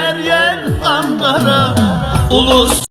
her yer Ankara Ulus